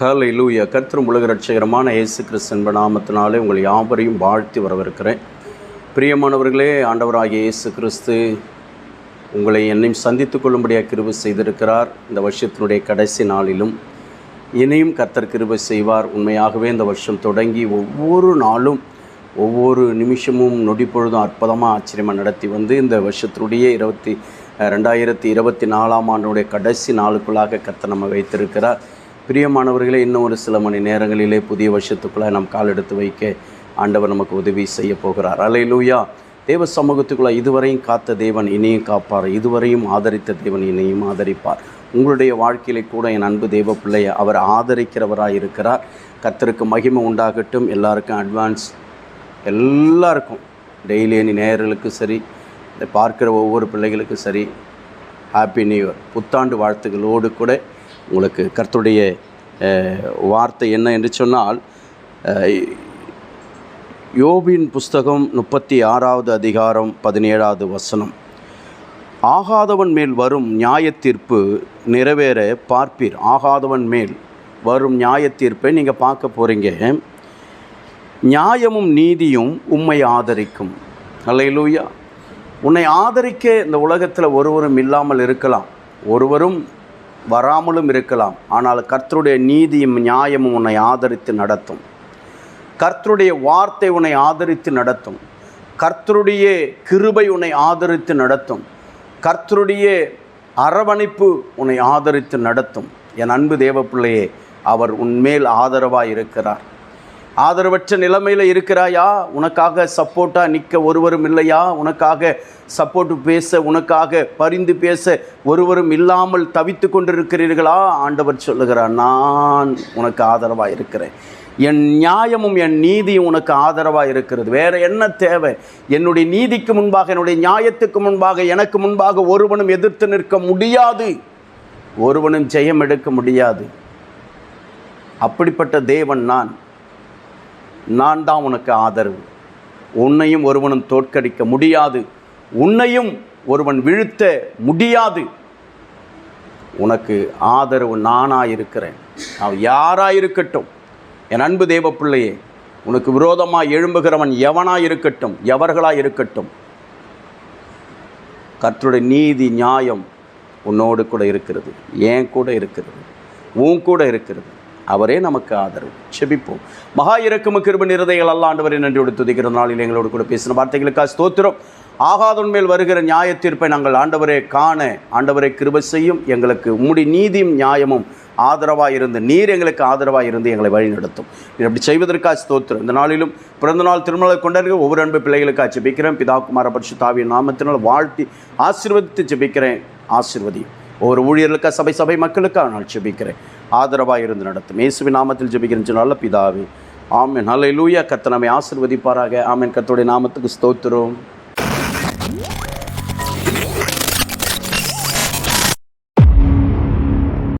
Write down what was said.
ஹலை லூயா கர்த்தரும் உலக ரட்சகரமான இயேசு கிறிஸ்தன்ப நாமத்தினாலே உங்கள் யாவரையும் வாழ்த்தி வரவிருக்கிறேன் பிரியமானவர்களே ஆண்டவராகிய இயேசு கிறிஸ்து உங்களை என்னையும் சந்தித்து கொள்ளும்படியாக கிருபை செய்திருக்கிறார். இந்த வருஷத்தினுடைய கடைசி நாளிலும் இனியும் கர்த்தர் கிருபை செய்வார். உண்மையாகவே இந்த வருஷம் தொடங்கி ஒவ்வொரு நாளும் ஒவ்வொரு நிமிஷமும் நொடி பொழுதும் அற்புதமாக ஆச்சரியமாக நடத்தி வந்து இந்த வருஷத்தினுடைய இருபத்தி ரெண்டாயிரத்தி இருபத்தி நாலாம் ஆண்டுடைய கடைசி நாளுக்குள்ளாக கத்தை நம்ம வைத்திருக்கிறார். பிரியமானவர்களே இன்னும் ஒரு சில மணி நேரங்களிலே புதிய வருஷத்துக்குள்ளே நாம் கால் எடுத்து வைக்க ஆண்டவர் நமக்கு உதவி செய்ய போகிறார். அலையிலூயா தேவ சமூகத்துக்குள்ளே இதுவரையும் காத்த தேவன் இனியும் காப்பார். இதுவரையும் ஆதரித்த தேவன் இனியும் ஆதரிப்பார். உங்களுடைய வாழ்க்கையிலே கூட என் அன்பு தேவ பிள்ளையை அவர் ஆதரிக்கிறவராக இருக்கிறார். கத்தருக்கு மகிமை உண்டாகட்டும். எல்லாருக்கும் அட்வான்ஸ் எல்லாருக்கும். டெய்லி அணி நேயர்களுக்கும் சரி பார்க்கிற ஒவ்வொரு பிள்ளைகளுக்கும் சரி ஹாப்பி நியூ இயர் புத்தாண்டு வாழ்த்துக்களோடு கூட உங்களுக்கு கர்த்தருடைய வார்த்தை என்ன என்று சொன்னால் யோபின் புஸ்தகம் முப்பத்தி ஆறாவது அதிகாரம் பதினேழாவது வசனம். ஆகாதவன் மேல் வரும் நியாயத்தீர்ப்பு நிறைவேற பார்ப்பீர். ஆகாதவன் மேல் வரும் நியாயத்தீர்ப்பை நீங்கள் பார்க்க போகிறீங்க நியாயமும் நீதியும் உம்மை ஆதரிக்கும். அல்லையிலூயா உன்னை ஆதரிக்க இந்த உலகத்தில் ஒருவரும் இல்லாமல் இருக்கலாம். ஒருவரும் வராமலும் இருக்கலாம் ஆனால் கர்த்தருடைய நீதியும் நியாயமும் உன்னை ஆதரித்து நடத்தும். கர்த்தருடைய வார்த்தை உன்னை ஆதரித்து நடத்தும். கர்த்தருடைய கிருபை உன்னை ஆதரித்து நடத்தும். கர்த்தருடைய அரவணைப்பு உன்னை ஆதரித்து நடத்தும். என் அன்பு தேவப்பிள்ளையே அவர் உன்மேல் ஆதரவாக இருக்கிறார் ஆதரவற்ற நிலைமையில் இருக்கிறாயா? உனக்காக சப்போர்ட்டாக நிற்க ஒருவரும் இல்லையா? உனக்காக சப்போர்ட் பேச உனக்காக பரிந்து பேச ஒருவரும் இல்லாமல் தவித்து கொண்டிருக்கிறீர்களா? ஆண்டவர் சொல்லுகிறார் நான் உனக்கு ஆதரவாக இருக்கிறேன். என் நியாயமும் என் நீதியும் உனக்கு ஆதரவாக இருக்கிறது. வேறு என்ன தேவை? என்னுடைய நீதிக்கு முன்பாக என்னுடைய நியாயத்துக்கு முன்பாக எனக்கு முன்பாக ஒருவனும் எதிர்த்து நிற்க முடியாது. ஒருவனும் ஜெயம் எடுக்க முடியாது. அப்படிப்பட்ட தேவன் நான். நான் தான் உனக்கு ஆதரவு. உன்னையும் ஒருவனும் தோற்கடிக்க முடியாது. உன்னையும் ஒருவன் வீழ்த்த முடியாது. உனக்கு ஆதரவு நானாக இருக்கிறேன் அவன் யாராக இருக்கட்டும் என் அன்பு தேவ பிள்ளையே உனக்கு விரோதமாக எழும்புகிறவன் எவனாக இருக்கட்டும் எவர்களாக இருக்கட்டும் கர்த்தருடைய நீதி நியாயம் உன்னோடு கூட இருக்கிறது. ஏன் கூட இருக்கிறது. உன் கூட இருக்கிறது. அவரே நமக்கு ஆதரவு. செபிப்போம். மகா இறக்கும கிருப நிறதைகள் அல்ல ஆண்டவரை நன்றியோடு துதிக்கிற நாளில் எங்களோடு கூட பேசின வார்த்தைகளுக்காக ஸ்தோத்திரம். ஆகாதவன் மேல் வருகிற நியாய தீர்ப்பை நாங்கள் ஆண்டவரே காண ஆண்டவரை கிருப செய்யும் எங்களுக்கு உம்முடி நீதியும் நியாயமும் ஆதரவாக இருந்து நீர் எங்களுக்கு ஆதரவாக இருந்து எங்களை வழிநடத்தும் இது அப்படி செய்வதற்காக ஸ்தோத்திரம். இந்த நாளிலும் பிறந்த நாள் திருமணத்தை கொண்டாடுகிற ஒவ்வொரு அன்பு பிள்ளைகளுக்காக ஜெபிக்கிறேன். பிதா குமார தாவிய நாமத்தினால் வாழ்த்தி ஆசீர்வதித்து ஜெபிக்கிறேன். ஆசிர்வதியும். ஒவ்வொரு ஊழியர்களுக்கா சபை சபை மக்களுக்காக நான் ஜெபிக்கிறேன். ஆதரவாக இருந்து நடத்தும். இயேசுவி நாமத்தில் ஜெபிக்கிறேன் நல்ல பிதாவே நல்ல லூயா கர்த்தர் நம்மை ஆசிர்வதிப்பாராக. ஆமேன். கத்தோடைய நாமத்துக்கு ஸ்தோத்திரம்.